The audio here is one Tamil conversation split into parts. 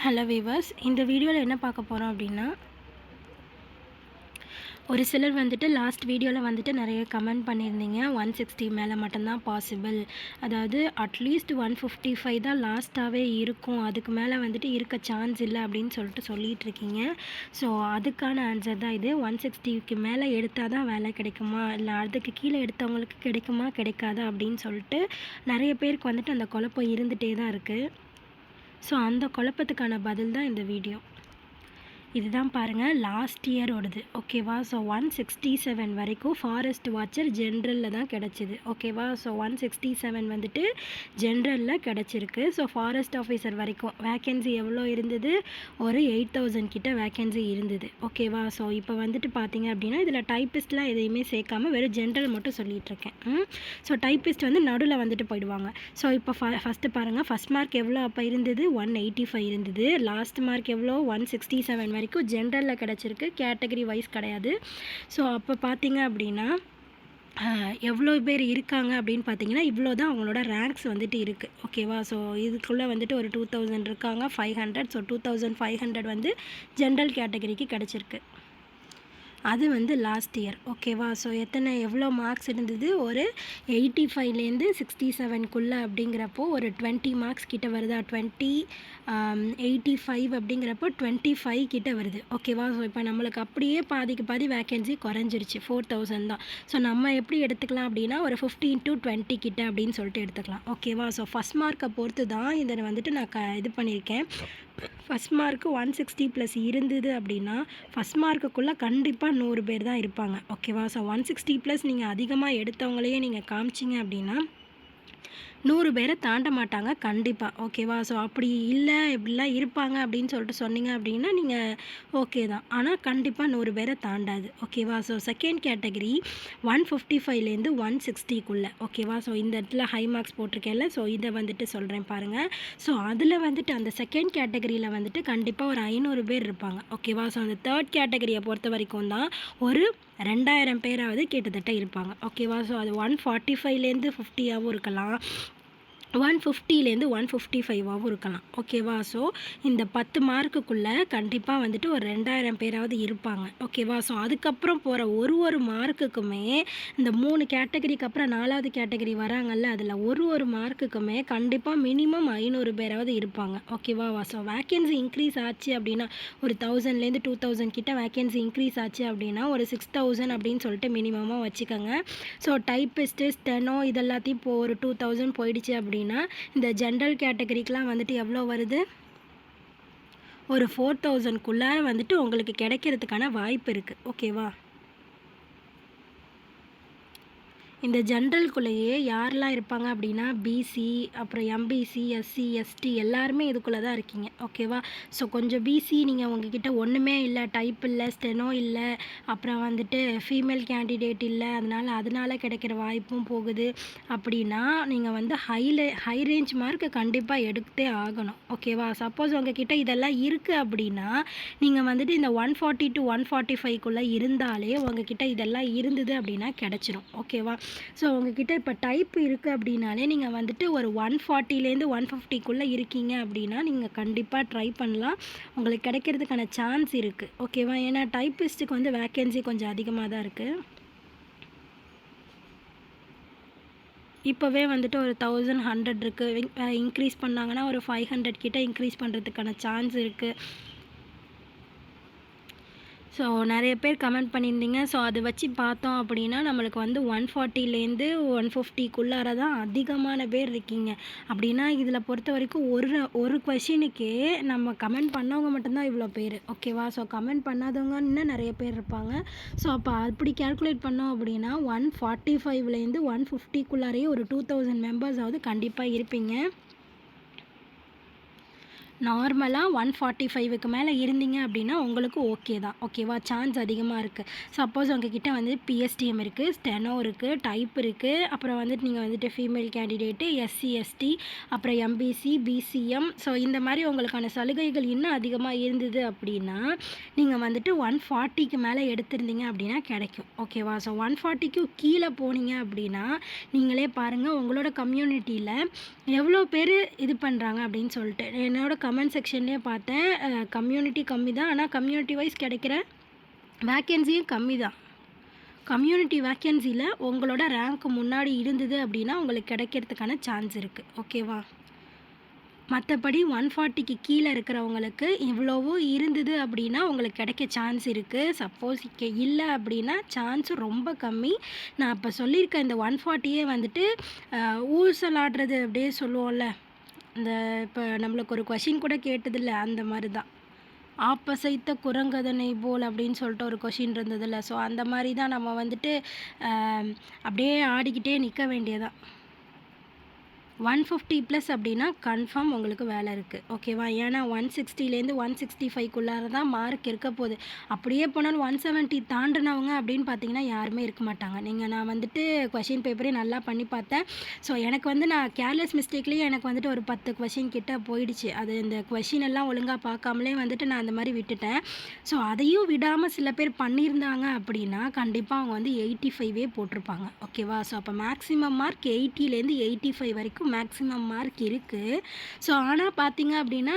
ஹலோ வீவர்ஸ் இந்த வீடியோவில் என்ன பார்க்க போகிறோம் அப்படின்னா ஒரு சிலர் வந்துட்டு லாஸ்ட் வீடியோவில் வந்துட்டு நிறைய கமெண்ட் பண்ணியிருந்தீங்க. ஒன் சிக்ஸ்டி மேலே மட்டும்தான் பாசிபிள் அதாவது அட்லீஸ்ட் ஒன் ஃபிஃப்டி ஃபைவ் தான் லாஸ்ட்டாகவே இருக்கும். அதுக்கு மேலே வந்துட்டு இருக்க சான்ஸ் இல்லை அப்படின்னு சொல்லிட்டு சொல்லிகிட்டு இருக்கீங்க ஸோ அதுக்கான ஆன்சர் தான் இது. ஒன் சிக்ஸ்டிக்கு மேலே எடுத்தால் தான் வேலை கிடைக்குமா? இல்லை அதுக்கு கீழே எடுத்தவங்களுக்கு கிடைக்குமா? கிடைக்காதா? அப்படின்னு சொல்லிட்டு நிறைய பேருக்கு வந்துட்டு அந்த குழப்பம் இருந்துகிட்டே தான் இருக்குது ஸோ அந்த குழப்பத்துக்கான பதில் தான் இந்த வீடியோ இதுதான் பாருங்கள் லாஸ்ட் இயரோடது ஓகேவா ஸோ ஒன் சிக்ஸ்டி செவன் வரைக்கும் ஃபாரஸ்ட் வாட்சர் ஜென்ரலில் தான் கிடச்சிது. ஓகேவா ஸோ ஒன் சிக்ஸ்டி செவன் வந்துட்டு ஜென்ரலில் கிடச்சிருக்கு. ஸோ ஃபாரஸ்ட் ஆஃபீஸர் வரைக்கும் வேக்கன்சி எவ்வளோ இருந்தது? ஒரு எயிட் தௌசண்ட் கிட்ட வேக்கன்சி இருந்தது. ஓகேவா ஸோ இப்போ வந்துட்டு பார்த்தீங்க அப்படின்னா இதில் டைப்பிஸ்ட்லாம் எதையுமே சேர்க்காம வெறும் ஜென்ரல் மட்டும் சொல்லிகிட்ருக்கேன் ஸோ டைப்பிஸ்ட் வந்து நடுவில் வந்துட்டு போயிடுவாங்க. ஸோ இப்போ ஃப ஃபஸ்ட்டு பாருங்கள் ஃபஸ்ட் மார்க் எவ்வளோ அப்போ இருந்தது? ஒன் எயிட்டி ஃபைவ் இருந்தது. லாஸ்ட் மார்க் எவ்வளோ? ஒன் சிக்ஸ்டி செவன் வரைக்கும் ஜென்ரலில் கிடச்சிருக்கு. கேட்டகரி வைஸ் கிடையாது. ஸோ அப்போ பார்த்தீங்க அப்படின்னா எவ்வளோ பேர் இருக்காங்க அப்படின்னு பார்த்தீங்கன்னா இவ்வளோ தான் அவங்களோட ரேங்க்ஸ் வந்துட்டு இருக்குது ஓகேவா ஸோ இதுக்குள்ளே வந்துட்டு ஒரு டூ தௌசண்ட் இருக்காங்க five hundred so two thousand five hundred வந்து ஜென்ரல் கேட்டகரிக்கு கிடச்சிருக்கு. அது வந்து லாஸ்ட் இயர் ஓகேவா ஸோ எத்தனை எவ்வளோ மார்க்ஸ் இருந்தது? ஒரு எயிட்டி ஃபைவ்லேருந்து சிக்ஸ்டி செவன்குள்ளே அப்படிங்கிறப்போ ஒரு டுவெண்ட்டி மார்க்ஸ் கிட்ட வருதா. டுவெண்ட்டி எயிட்டி ஃபைவ் அப்படிங்கிறப்போ டுவெண்ட்டி ஃபைவ் கிட்ட வருது. ஓகேவா ஸோ இப்போ நம்மளுக்கு அப்படியே பாதிக்கு பாதி வேக்கன்சி குறைஞ்சிருச்சு. ஃபோர் தௌசண்ட் தான். ஸோ நம்ம எப்படி எடுத்துக்கலாம் அப்படின்னா ஒரு ஃபிஃப்டீன் டு டுவெண்ட்டி கிட்ட அப்படின்னு சொல்லிட்டு எடுத்துக்கலாம். ஓகேவா ஸோ ஃபஸ்ட் மார்க்கை பொறுத்து தான் இதை வந்துட்டு நான் க இது பண்ணியிருக்கேன். First mark one sixty plus இருந்தது அப்படின்னா ஃபஸ்ட் மார்க்குக்குள்ளே கண்டிப்பாக நூறு பேர் தான் இருப்பாங்க. ஓகேவா ஸோ ஒன் சிக்ஸ்டி ப்ளஸ் நீங்கள் அதிகமாக எடுத்தவங்களையே நீங்கள் காமிச்சிங்க அப்படின்னா நூறு பேரை தாண்ட மாட்டாங்க கண்டிப்பாக ஓகேவா ஸோ அப்படி இல்லை இப்படிலாம் இருப்பாங்க அப்படின்னு சொல்லிட்டு சொன்னீங்க அப்படின்னா நீங்கள் ஓகே தான். ஆனால் கண்டிப்பாக நூறு பேரை தாண்டாது. ஓகேவா so second category one fifty ஃபைவ்லேருந்து ஒன் சிக்ஸ்டிக்குள்ளே ஓகேவா ஸோ இந்த இடத்துல ஹை மார்க்ஸ் போட்டிருக்கேன்ல ஸோ இதை வந்துட்டு சொல்கிறேன் பாருங்கள் ஸோ அதில் வந்துட்டு அந்த செகண்ட் கேட்டகரியில் வந்துட்டு கண்டிப்பாக ஒரு ஐநூறு பேர் இருப்பாங்க. ஓகேவா ஸோ அந்த தேர்ட் கேட்டகரியை பொறுத்த வரைக்கும் தான் ஒரு ரெண்டாயிரம் பேராவது கிட்டத்தட்ட இருப்பாங்க. ஓகேவா ஸோ அது ஒன் ஃபார்ட்டி ஃபைவ்லேருந்து ஃபிஃப்டியாகவும் இருக்கலாம். ஒன் ஃபிஃப்டிலேருந்து ஒன் ஃபிஃப்டி ஃபைவாகவும் இருக்கலாம். ஓகேவா ஸோ இந்த பத்து மார்க்குக்குள்ளே கண்டிப்பாக வந்துட்டு ஒரு ரெண்டாயிரம் பேராவது இருப்பாங்க. ஓகேவா ஸோ அதுக்கப்புறம் போகிற ஒரு ஒரு மார்க்குக்குமே இந்த மூணு கேட்டகரிக்கு அப்புறம் நாலாவது கேட்டகரி வராங்கல்ல அதில் ஒரு ஒரு மார்க்குக்குமே கண்டிப்பாக மினிமம் ஐநூறு பேராவது இருப்பாங்க. ஓகேவா ஸோ வேக்கன்சி இன்க்ரீஸ் ஆச்சு அப்படின்னா ஒரு தௌசண்ட்லேருந்து டூ தௌசண்ட் கிட்ட வேக்கன்சி இன்க்ரீஸ் ஆச்சு அப்படின்னா ஒரு சிக்ஸ் தௌசண்ட் அப்படின்னு சொல்லிட்டு மினிமமாக வச்சுக்கோங்க. ஸோ டைப்பிஸ்ட்டு ஸ்டெனோ இதெல்லாத்தையும் இப்போ ஒரு டூ தௌசண்ட் போயிடுச்சு அப்படின்னா இந்த ஜென்ரல் கேட்டகரிக்கெலாம் வந்துட்டு எவ்வளோ வருது? ஒரு ஃபோர் தௌசண்ட்குள்ளார வந்துட்டு உங்களுக்கு கிடைக்கிறதுக்கான வாய்ப்பு இருக்குது ஓகேவா இந்த ஜென்ரல்குள்ளேயே யாரெல்லாம் இருப்பாங்க அப்படின்னா பிசி அப்புறம் எம்பிசி எஸ்சி எஸ்டி எல்லாருமே இதுக்குள்ளே தான் இருக்கீங்க. ஓகேவா ஸோ கொஞ்சம் பிசி நீங்கள் உங்ககிட்ட ஒன்றுமே இல்லை டைப் இல்லை ஸ்டெனோ இல்லை அப்புறம் வந்துட்டு ஃபீமேல் கேண்டிடேட் இல்லை அதனால் அதனால் கிடைக்கிற வாய்ப்பும் போகுது. அப்படின்னா நீங்கள் வந்து ஹைல ஹை ரேஞ்ச் மார்க்கு கண்டிப்பாக எடுத்தே ஆகணும். ஓகேவா சப்போஸ் உங்ககிட்ட இதெல்லாம் இருக்குது அப்படின்னா நீங்கள் வந்துட்டு இந்த one forty to one forty ஃபைவ்க்குள்ளே இருந்தாலே உங்ககிட்ட இதெல்லாம் இருந்தது அப்படின்னா கிடச்சிரும். ஓகேவா ஸோ உங்ககிட்ட இப்போ டைப் இருக்குது அப்படின்னாலே நீங்கள் வந்துட்டு ஒரு ஒன் ஃபார்ட்டிலேருந்து ஒன் ஃபிஃப்டிக்குள்ளே இருக்கீங்க அப்படின்னா நீங்கள் கண்டிப்பாக ட்ரை பண்ணலாம். உங்களுக்கு கிடைக்கிறதுக்கான சான்ஸ் இருக்குது ஓகேவா ஏன்னா டைப்பிஸ்ட்டுக்கு வந்து வேக்கன்சி கொஞ்சம் அதிகமாக தான் இருக்குது இப்போவே வந்துட்டு ஒரு தௌசண்ட் ஹண்ட்ரட் இருக்குது இன்க்ரீஸ் பண்ணாங்கன்னா ஒரு ஃபைவ் ஹண்ட்ரட் கிட்ட இன்க்ரீஸ் பண்ணுறதுக்கான சான்ஸ் இருக்குது ஸோ நிறைய பேர் கமெண்ட் பண்ணியிருந்தீங்க. ஸோ அதை வச்சு பார்த்தோம் அப்படின்னா நம்மளுக்கு வந்து ஒன் ஃபார்ட்டிலேருந்து ஒன் ஃபிஃப்டிக்குள்ளார தான் அதிகமான பேர் இருக்கீங்க. அப்படின்னா இதில் பொறுத்த வரைக்கும் ஒரு ஒரு கொஷினுக்கே நம்ம கமெண்ட் பண்ணவங்க மட்டும்தான் இவ்வளோ பேர். ஓகேவா ஸோ கமெண்ட் பண்ணாதவங்க இன்னும் நிறைய பேர் இருப்பாங்க. ஸோ அப்போ அப்படி கேல்குலேட் பண்ணோம் அப்படின்னா ஒன் ஃபார்ட்டி ஃபைவ்லேருந்து ஒன் ஃபிஃப்டிக்குள்ளாரையே ஒரு டூ தௌசண்ட் மெம்பர்ஸாவது கண்டிப்பாக இருப்பீங்க. நார்மலாக ஒன் ஃபார்ட்டி ஃபைவுக்கு மேலே இருந்தீங்க அப்படின்னா உங்களுக்கு ஓகே தான். ஓகேவா சான்ஸ் அதிகமாக இருக்குது சப்போஸ் உங்ககிட்ட வந்து பிஎஸ்டிஎம் இருக்குது ஸ்டெனோ இருக்குது டைப் இருக்குது அப்புறம் வந்துட்டு நீங்கள் வந்துட்டு ஃபீமேல் கேண்டிடேட்டு எஸ்சி எஸ்டி அப்புறம் எம்பிசி பிசிஎம் ஸோ இந்த மாதிரி உங்களுக்கான சலுகைகள் இன்னும் அதிகமாக இருந்தது அப்படின்னா நீங்கள் வந்துட்டு ஒன் ஃபார்ட்டிக்கு மேலே எடுத்திருந்தீங்க அப்படின்னா கிடைக்கும். ஓகேவா ஸோ ஒன் ஃபார்ட்டிக்கு கீழே போனீங்க அப்படின்னா நீங்களே பாருங்கள் உங்களோட கம்யூனிட்டியில் எவ்வளோ பேர் இது பண்ணுறாங்க அப்படின்னு சொல்லிட்டு என்னோட கமெண்ட் செக்ஷன்லேயே பார்த்தேன். கம்யூனிட்டி கம்மி தான் ஆனால் கம்யூனிட்டி வைஸ் கிடைக்கிற வேக்கன்சியும் கம்மி தான் கம்யூனிட்டி வேக்கன்சியில் உங்களோட ரேங்க் முன்னாடி இருந்தது அப்படின்னா உங்களுக்கு கிடைக்கிறதுக்கான சான்ஸ் இருக்குது ஓகேவா மற்றபடி ஒன் ஃபார்ட்டிக்கு கீழே இருக்கிறவங்களுக்கு இவ்வளோவோ இருந்தது அப்படின்னா உங்களுக்கு கிடைக்க சான்ஸ் இருக்குது சப்போஸ் இல்லை அப்படின்னா சான்ஸ் ரொம்ப கம்மி. நான் இப்போ சொல்லியிருக்க இந்த ஒன் ஃபார்ட்டியே வந்துட்டு ஊசலாடுறது அப்படியே சொல்லுவோம்ல. இந்த இப்போ நம்மளுக்கு ஒரு கொஷின் கூட கேட்டதில்ல அந்த மாதிரி தான் ஆப்பசைத்த குரங்கதனை போல் அப்படின்னு சொல்லிட்டு ஒரு கொஷின் இருந்ததில்ல. ஸோ அந்த மாதிரி தான் நம்ம வந்துட்டு அப்படியே ஆடிக்கிட்டே நிற்க வேண்டியதான் ஒன் ஃபிஃப்டி ப்ளஸ் அப்படின்னா கன்ஃபார்ம் உங்களுக்கு வேலை இருக்குது ஓகேவா ஏன்னா ஒன் சிக்ஸ்டிலேருந்து ஒன் சிக்ஸ்டி ஃபைவ்க்குள்ளார தான் மார்க் இருக்க போகுது. அப்படியே போனாலும் ஒன் செவன்ட்டி தாண்டினவங்க அப்படின்னு பார்த்தீங்கன்னா யாருமே இருக்க மாட்டாங்க. நீங்கள் நான் வந்துட்டு கொஷின் பேப்பரே நல்லா பண்ணி பார்த்தேன். ஸோ எனக்கு வந்து நான் கேர்லெஸ் மிஸ்டேக்லேயே எனக்கு வந்துட்டு ஒரு பத்து கொஷின் கிட்ட போயிடுச்சு. அது இந்த கொஷின் எல்லாம் ஒழுங்காக பார்க்காமலே வந்துட்டு நான் அந்த மாதிரி விட்டுட்டேன். ஸோ அதையும் விடாமல் சில பேர் பண்ணியிருந்தாங்க அப்படின்னா கண்டிப்பாக அவங்க வந்து எயிட்டி ஃபைவே போட்டிருப்பாங்க. ஓகேவா ஸோ அப்போ மேக்ஸிமம் மார்க் எயிட்டிலேருந்து எயிட்டி ஃபைவ் வரைக்கும் மேக்ஸிமம் மார்க் இருக்குது ஸோ ஆனால் பார்த்தீங்க அப்படின்னா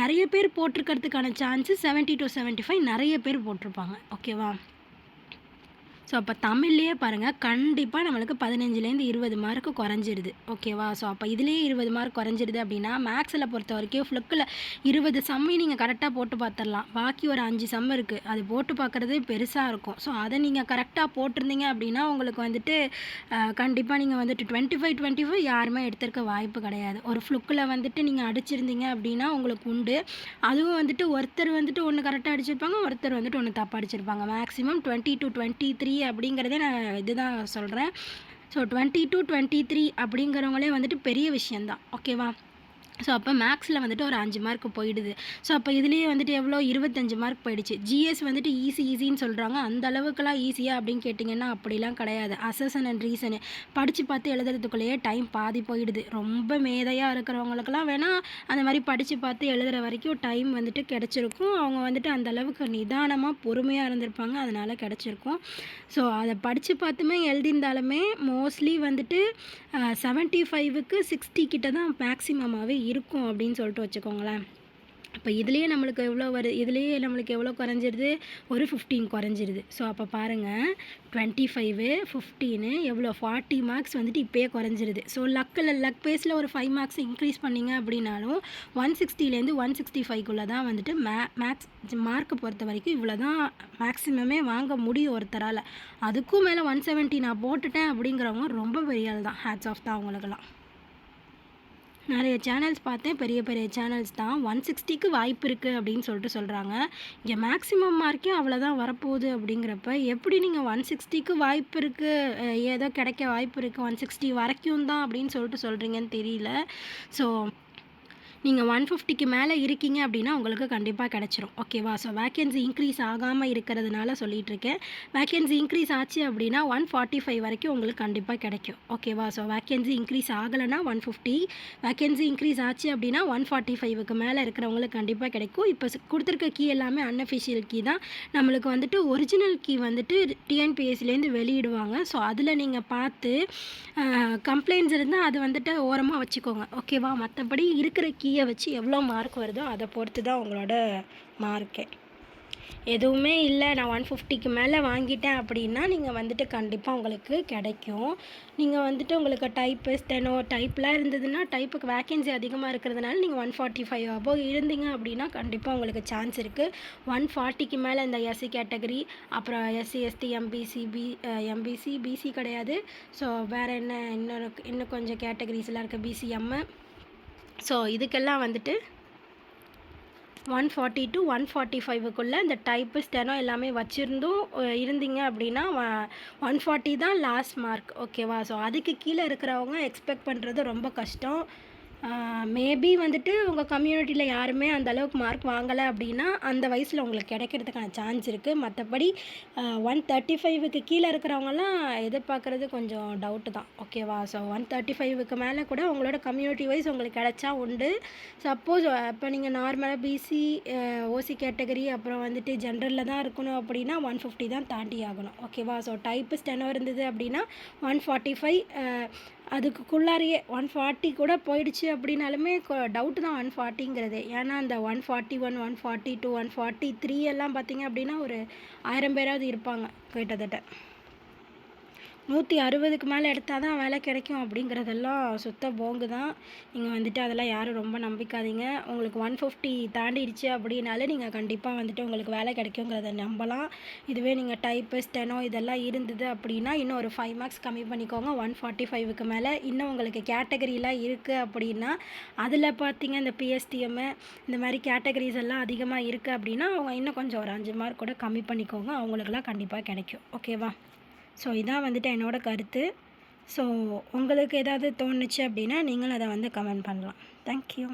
நிறைய பேர் போட்டிருக்கிறதுக்கான chance seventy to seventy five நிறைய பேர் போட்டிருப்பாங்க. ஓகேவா ஸோ அப்போ தமிழ்லேயே பாருங்கள் கண்டிப்பாக நம்மளுக்கு பதினஞ்சுலேருந்து இருபது மார்க்கு குறைஞ்சிருது. ஓகேவா ஸோ அப்போ இதுலேயே இருபது மார்க் குறைஞ்சிருது அப்படின்னா மேக்ஸில் பொறுத்த வரைக்கும் ஃப்ளுக்கில் இருபது சம்மையும் நீங்கள் கரெக்டாக போட்டு பார்த்துடலாம் பாக்கி ஒரு அஞ்சு சம் இருக்குது அது போட்டு பார்க்குறதே பெருசாக இருக்கும். ஸோ அதை நீங்கள் கரெக்டாக போட்டிருந்தீங்க அப்படின்னா உங்களுக்கு வந்துட்டு கண்டிப்பாக நீங்கள் வந்துட்டு டுவெண்ட்டி ஃபைவ் டுவெண்ட்டி ஃபைவ் யாருமே எடுத்திருக்க வாய்ப்பு கிடையாது. ஒரு ஃப்ளுக்கில் வந்துட்டு நீங்கள் அடிச்சிருந்தீங்க அப்படின்னா உங்களுக்கு உண்டு. அதுவும் வந்துட்டு ஒருத்தர் வந்துட்டு ஒன்று கரெக்டாக அடிச்சிருப்பாங்க ஒருத்தர் வந்துட்டு ஒன்று தப்பாக அடிச்சிருப்பாங்க. Maximum twenty two twenty three அப்படிங்கிறதே நான் இதுதான் சொல்கிறேன் so twenty two twenty three அப்படிங்கிறவங்களே வந்துட்டு பெரிய விஷயந்தான் ஓகேவா ஸோ அப்போ மேக்ஸில் வந்துட்டு ஒரு அஞ்சு மார்க் போயிடுது. ஸோ அப்போ இதுலேயே வந்துட்டு எவ்வளோ? இருபத்தஞ்சு மார்க் போயிடுச்சு. ஜிஎஸ் வந்துட்டு ஈஸி ஈஸின்னு சொல்கிறாங்க அந்த அளவுக்குலாம் ஈஸியாக அப்படின்னு கேட்டிங்கன்னா அப்படிலாம் கிடையாது. அசசன் அண்ட் ரீசனு படித்து பார்த்து எழுதுறதுக்குள்ளேயே டைம் பாதி போயிடுது. ரொம்ப மேதையாக இருக்கிறவங்களுக்குலாம் வேணால் அந்த மாதிரி படித்து பார்த்து எழுதுகிற வரைக்கும் டைம் வந்துட்டு கிடச்சிருக்கும். அவங்க வந்துட்டு அந்த அளவுக்கு நிதானமாக பொறுமையாக இருந்திருப்பாங்க. அதனால் கிடச்சிருக்கும். ஸோ அதை படித்து பார்த்துமே எழுதியிருந்தாலுமே மோஸ்ட்லி வந்துட்டு செவன்ட்டி ஃபைவுக்கு சிக்ஸ்டி கிட்ட தான் மேக்ஸிமமாகவே இருக்கும் அப்படின்னு சொல்லிட்டு வச்சுக்கோங்களேன். அப்போ இதுலேயே நம்மளுக்கு எவ்வளோ வரு இதுலேயே நம்மளுக்கு எவ்வளோ குறைஞ்சிருது? ஒரு ஃபிஃப்டீன் குறைஞ்சிருது. ஸோ அப்போ பாருங்கள் டுவெண்ட்டி ஃபைவு ஃபிஃப்டீனு எவ்வளோ ஃபார்ட்டி மார்க்ஸ் வந்துட்டு இப்போயே குறைஞ்சிருது. ஸோ லக்கில் லக் பேஸில் ஒரு ஃபைவ் மார்க்ஸ் இன்க்ரீஸ் பண்ணிங்க அப்படின்னாலும் ஒன் சிக்ஸ்டிலேருந்து ஒன் சிக்ஸ்டி ஃபைவ்க்குள்ளே தான் வந்துட்டு மே மேக்ஸ் மார்க்கை பொறுத்த வரைக்கும் இவ்வளோ தான் மேக்ஸிமமே வாங்க முடியும் ஒருத்தரால். அதுக்கும் மேலே ஒன் செவன்ட்டி நான் போட்டுட்டேன் அப்படிங்கிறவங்க ரொம்ப பெரிய ஆள் தான் ஹேட்ஸ் ஆஃப் தான் அவங்களுக்கெல்லாம். நிறைய சேனல்ஸ் பார்த்தேன். பெரிய பெரிய சேனல்ஸ் தான். ஒன் சிக்ஸ்டிக்கு வாய்ப்பு இருக்குது அப்படின்னு சொல்லிட்டு சொல்கிறாங்க இங்கே மேக்ஸிமம் மார்க்கே அவ்வளோதான் வரப்போகுது அப்படிங்கிறப்ப எப்படி நீங்கள் ஒன் சிக்ஸ்டிக்கு வாய்ப்பு இருக்குது ஏதோ கிடைக்க வாய்ப்பு இருக்குது ஒன் சிக்ஸ்டி வரைக்கும் தான் அப்படின்னு சொல்லிட்டு சொல்கிறீங்கன்னு தெரியல. ஸோ நீங்கள் ஒன் ஃபிஃப்டிக்கு மேலே இருக்கீங்க அப்படின்னா உங்களுக்கு கண்டிப்பாக கிடச்சிரும். ஓகேவா ஸோ வேக்கன்சி இன்க்ரீஸ் ஆகாமல் இருக்கிறதுனால சொல்லிகிட்ருக்கேன் இருக்கேன் வேக்கன்சி இன்க்ரீஸ் ஆச்சு அப்படின்னா ஒன் ஃபார்ட்டி ஃபைவ் வரைக்கும் உங்களுக்கு கண்டிப்பாக கிடைக்கும். ஓகேவா ஸோ வேக்கன்சி இன்க்ரீஸ் ஆகலைன்னா ஒன் ஃபிஃப்டி வேக்கன்சி இன்க்ரீஸ் ஆச்சு அப்படின்னா ஒன் ஃபார்ட்டி ஃபைவுக்கு மேலே இருக்கிறவங்களுக்கு கண்டிப்பாக கிடைக்கும். இப்போ கொடுத்துருக்க கீ எல்லாமே அன்அஃபிஷியல் கீ தான். நம்மளுக்கு வந்துட்டு ஒரிஜினல் கீ வந்துட்டு டிஎன்பிஎஸ்சிலேருந்து வெளியிடுவாங்க. ஸோ அதில் நீங்கள் பார்த்து கம்ப்ளைண்ட்ஸ் இருந்தால் அது வந்துட்டு ஓரமாக வச்சுக்கோங்க. ஓகேவா மற்றபடி இருக்கிற கீ கீயை வச்சு எவ்வளோ மார்க் வருதோ அதை பொறுத்து தான் உங்களோட மார்க்கே எதுவுமே இல்லை நான் ஒன் ஃபிஃப்டிக்கு மேலே வாங்கிட்டேன் அப்படின்னா நீங்கள் வந்துட்டு கண்டிப்பாக உங்களுக்கு கிடைக்கும். நீங்கள் வந்துட்டு உங்களுக்கு டைப்பு ஸ்டெனோ டைப்லாம் இருந்ததுன்னா டைப்புக்கு வேக்கன்சி அதிகமாக இருக்கிறதுனால நீங்கள் ஒன் ஃபார்ட்டி ஃபைவ் அபோவ் இருந்தீங்க அப்படின்னா கண்டிப்பாக உங்களுக்கு சான்ஸ் இருக்குது ஒன் ஃபார்ட்டிக்கு மேலே இந்த எஸ்சி கேட்டகரி அப்புறம் SC ST MBC B MBC BC கிடையாது. ஸோ வேறு என்ன இன்னொரு இன்னும் கொஞ்சம் கேட்டகரிஸ்லாம் இருக்குது பிசிஎம்மு ஸோ இதுக்கெல்லாம் வந்துட்டு one forty to one forty ஃபைவுக்குள்ளே இந்த டைப்பு ஸ்டெனோ எல்லாமே வச்சுருந்தும் இருந்தீங்க அப்படின்னா ஒன் ஃபார்ட்டி தான் லாஸ்ட் மார்க் ஓகேவா ஸோ அதுக்கு கீழே இருக்கிறவங்க எக்ஸ்பெக்ட் பண்ணுறது ரொம்ப கஷ்டம். மேபி வந்துட்டு உங்கள் கம்யூனிட்டியில் யாருமே அந்த அளவுக்கு மார்க் வாங்கலை அப்படின்னா அந்த வயசில் உங்களுக்கு கிடைக்கிறதுக்கான சான்ஸ் இருக்குது மற்றபடி ஒன் தேர்ட்டி ஃபைவுக்கு கீழே இருக்கிறவங்கலாம் எதிர்பார்க்குறது கொஞ்சம் டவுட்டு தான். ஓகேவா ஸோ ஒன் தேர்ட்டி ஃபைவுக்கு மேலே கூட உங்களோட கம்யூனிட்டி வைஸ் உங்களுக்கு கிடைச்சா உண்டு. சப்போஸ் இப்போ நீங்கள் நார்மலாக பிசி ஓசி கேட்டகரி அப்புறம் வந்துட்டு ஜென்ரலில் தான் இருக்கணும் அப்படின்னா ஒன் ஃபிஃப்டி தான் தாண்டி ஆகணும். ஓகேவா ஸோ டைப்பு ஸ்டெனோ இருந்தது அப்படின்னா ஒன் ஃபார்ட்டி ஃபைவ் அதுக்குள்ளாரையே ஒன் ஃபார்ட்டி கூட போயிடுச்சு அப்படின்னாலுமே டவுட்டு தான் ஒன் ஃபார்ட்டிங்கிறது ஏன்னா அந்த one forty one one forty two one forty three எல்லாம் பார்த்தீங்க அப்படின்னா ஒரு ஆயிரம் பேராவது இருப்பாங்க கிட்டத்தட்ட. நூற்றி அறுபதுக்கு மேலே எடுத்தால் தான் வேலை கிடைக்கும் அப்படிங்கிறதெல்லாம் சுத்த போங்கு தான். நீங்கள் வந்துட்டு அதெல்லாம் யாரும் ரொம்ப நம்பிக்காதீங்க. உங்களுக்கு ஒன் ஃபிஃப்டி தாண்டிடுச்சு அப்படின்னாலே நீங்கள் கண்டிப்பாக வந்துட்டு உங்களுக்கு வேலை கிடைக்குங்கிறத நம்பலாம். இதுவே நீங்கள் டைப்பு ஸ்டெனோ இதெல்லாம் இருந்தது அப்படின்னா இன்னும் ஒரு ஃபைவ் மார்க்ஸ் கம்மி பண்ணிக்கோங்க. ஒன் ஃபார்ட்டி ஃபைவுக்கு மேலே. இன்னும் உங்களுக்கு கேட்டகரிலாம் இருக்குது அப்படின்னா அதில் பார்த்தீங்க இந்த பிஎஸ்டிஎம்மு இந்த மாதிரி கேட்டகரிஸ் எல்லாம் அதிகமாக இருக்குது அப்படின்னா அவங்க இன்னும் கொஞ்சம் ஒரு அஞ்சு மார்க் கூட கம்மி பண்ணிக்கோங்க. அவங்களுக்குலாம் கண்டிப்பாக கிடைக்கும். ஓகேவா ஸோ இதான் வந்துட்டு என்னோடய கருத்து. ஸோ உங்களுக்கு ஏதாவது தோணுச்சு அப்படின்னா நீங்களும் அதை வந்து கமெண்ட் பண்ணலாம். தேங்க்யூ